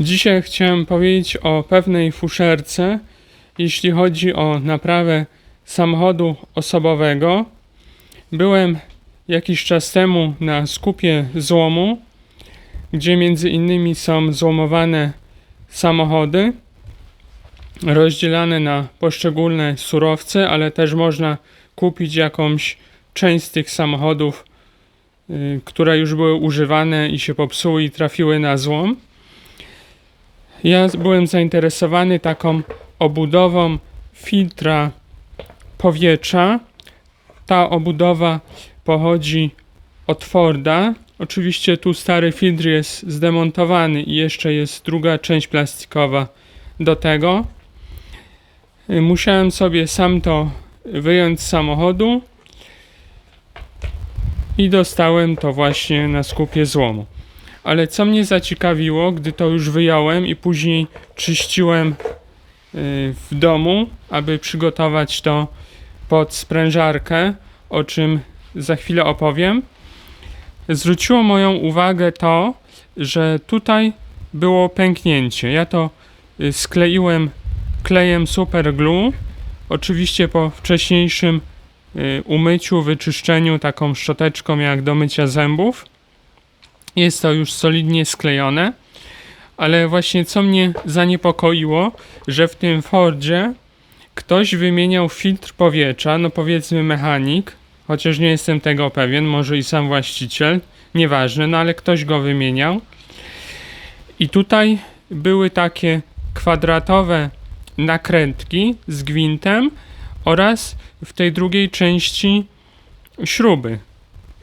Dzisiaj chciałem powiedzieć o pewnej fuszerce, jeśli chodzi o naprawę samochodu osobowego. Byłem jakiś czas temu na skupie złomu, gdzie między innymi są złomowane samochody, rozdzielane na poszczególne surowce, ale też można kupić jakąś część z tych samochodów, y, które już były używane i się popsuły i trafiły na złom. Ja byłem zainteresowany taką obudową filtra powietrza. Ta obudowa pochodzi od Forda. Oczywiście tu stary filtr jest zdemontowany i jeszcze jest druga część plastikowa do tego. Musiałem sobie sam to wyjąć z samochodu i dostałem to właśnie na skupie złomu. Ale co mnie zaciekawiło, gdy to już wyjąłem i później czyściłem y, w domu, aby przygotować to pod sprężarkę, o czym za chwilę opowiem, zwróciło moją uwagę to, że tutaj było pęknięcie. Ja to y, skleiłem klejem super glue, oczywiście po wcześniejszym y, umyciu, wyczyszczeniu taką szczoteczką jak do mycia zębów. Jest to już solidnie sklejone, ale właśnie co mnie zaniepokoiło, że w tym Fordzie ktoś wymieniał filtr powietrza, no powiedzmy mechanik, chociaż nie jestem tego pewien, może i sam właściciel, nieważne, no ale ktoś go wymieniał. I tutaj były takie kwadratowe nakrętki z gwintem oraz w tej drugiej części śruby.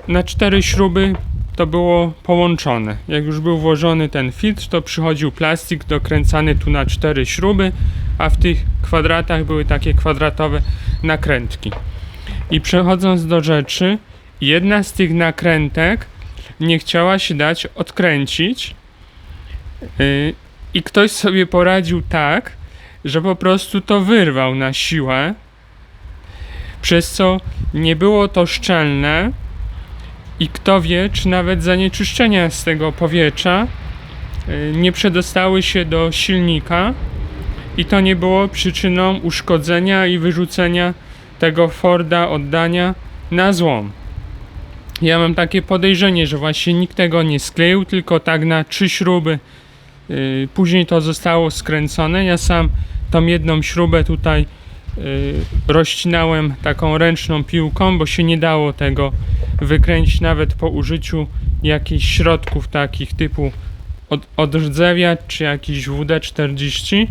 Na cztery śruby to było połączone. Jak już był włożony ten filtr, to przychodził plastik dokręcany tu na cztery śruby, a w tych kwadratach były takie kwadratowe nakrętki. I przechodząc do rzeczy, jedna z tych nakrętek nie chciała się dać odkręcić yy, i ktoś sobie poradził tak, że po prostu to wyrwał na siłę, przez co nie było to szczelne i kto wie, czy nawet zanieczyszczenia z tego powietrza y, nie przedostały się do silnika i to nie było przyczyną uszkodzenia i wyrzucenia tego Forda oddania na złom. Ja mam takie podejrzenie, że właśnie nikt tego nie skleił, tylko tak na trzy śruby. y, Później to zostało skręcone. Ja sam tą jedną śrubę tutaj rozcinałem taką ręczną piłką, bo się nie dało tego wykręcić nawet po użyciu jakichś środków takich typu od, czy jakiś WD-40.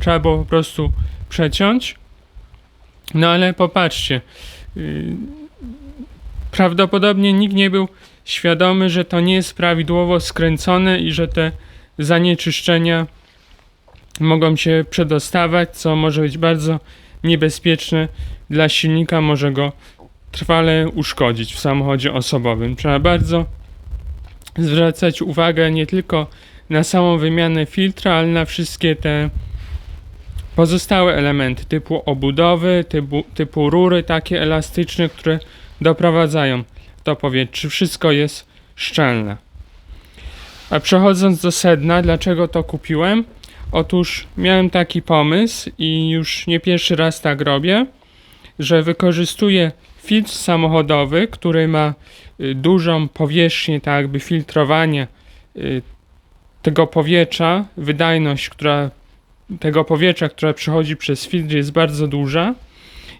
Trzeba było po prostu przeciąć. No ale popatrzcie, yy, prawdopodobnie nikt nie był świadomy, że to nie jest prawidłowo skręcone i że te zanieczyszczenia mogą się przedostawać, co może być bardzo niebezpieczne dla silnika, może go trwale uszkodzić w samochodzie osobowym. Trzeba bardzo zwracać uwagę nie tylko na samą wymianę filtra, ale na wszystkie te pozostałe elementy typu obudowy, typu, typu rury takie elastyczne, które doprowadzają do powietrza. Czy wszystko jest szczelne. A przechodząc do sedna, dlaczego to kupiłem? Otóż miałem taki pomysł i już nie pierwszy raz tak robię, że wykorzystuję filtr samochodowy, który ma y, dużą powierzchnię, tak jakby filtrowanie y, tego powietrza, wydajność, która tego powietrza, która przechodzi przez filtr jest bardzo duża.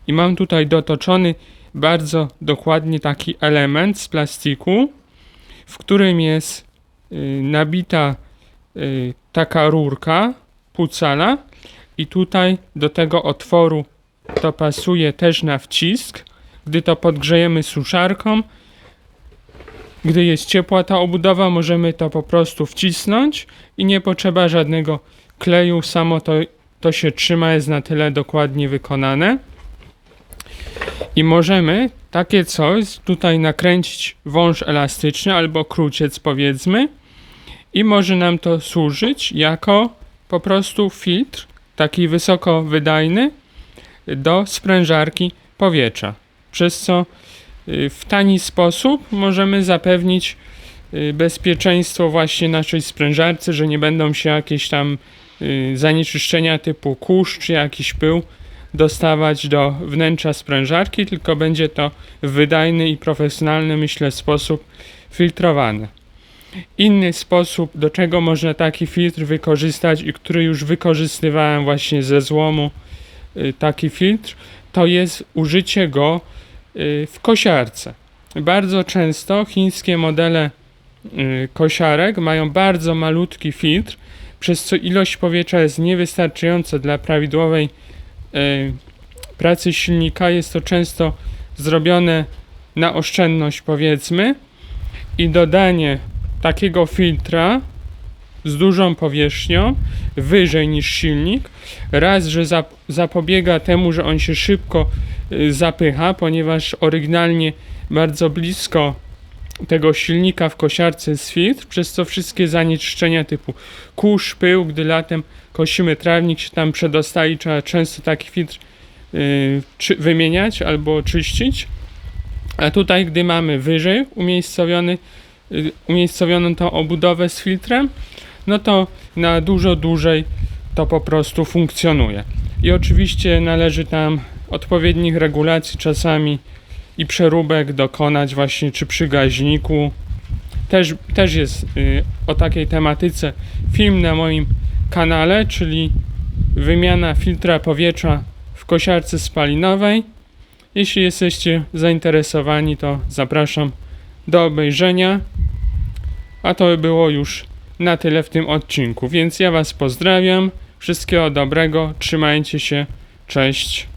I mam tutaj dotoczony bardzo dokładnie taki element z plastiku, w którym jest y, nabita taka rurka pucala i tutaj do tego otworu to pasuje też na wcisk. Gdy to podgrzejemy suszarką, gdy jest ciepła ta obudowa, możemy to po prostu wcisnąć i nie potrzeba żadnego kleju, samo to, to się trzyma, jest na tyle dokładnie wykonane. I możemy takie coś tutaj nakręcić wąż elastyczny albo kruciec powiedzmy i może nam to służyć jako po prostu filtr taki wysoko wydajny do sprężarki powietrza. Przez co y, w tani sposób możemy zapewnić y, bezpieczeństwo właśnie naszej sprężarce, że nie będą się jakieś tam y, zanieczyszczenia typu kurz czy jakiś pył dostawać do wnętrza sprężarki, tylko będzie to w wydajny i profesjonalny, myślę, sposób filtrowane. Inny sposób, do czego można taki filtr wykorzystać i który już wykorzystywałem właśnie ze złomu, y, taki filtr, to jest użycie go y, w kosiarce. Bardzo często chińskie modele y, kosiarek mają bardzo malutki filtr, przez co ilość powietrza jest niewystarczająca dla prawidłowej pracy silnika. Jest to często zrobione na oszczędność, powiedzmy, i dodanie takiego filtra z dużą powierzchnią, wyżej niż silnik, raz, że zap- zapobiega temu, że on się szybko y, zapycha, ponieważ oryginalnie bardzo blisko tego silnika w kosiarce jest filtr, przez co wszystkie zanieczyszczenia typu kurz, pył, gdy latem kosimy trawnik, się tam przedostali, trzeba często taki filtr y, wymieniać albo czyścić. A tutaj, gdy mamy wyżej umiejscowiony, y, umiejscowioną tą obudowę z filtrem, no to na dużo dłużej to po prostu funkcjonuje. I oczywiście należy tam odpowiednich regulacji czasami i przeróbek dokonać właśnie czy przy gaźniku. Też, też jest y, o takiej tematyce film na moim kanale, czyli wymiana filtra powietrza w kosiarce spalinowej. Jeśli jesteście zainteresowani, to zapraszam do obejrzenia. A to by było już na tyle w tym odcinku. Więc ja Was pozdrawiam. Wszystkiego dobrego. Trzymajcie się. Cześć.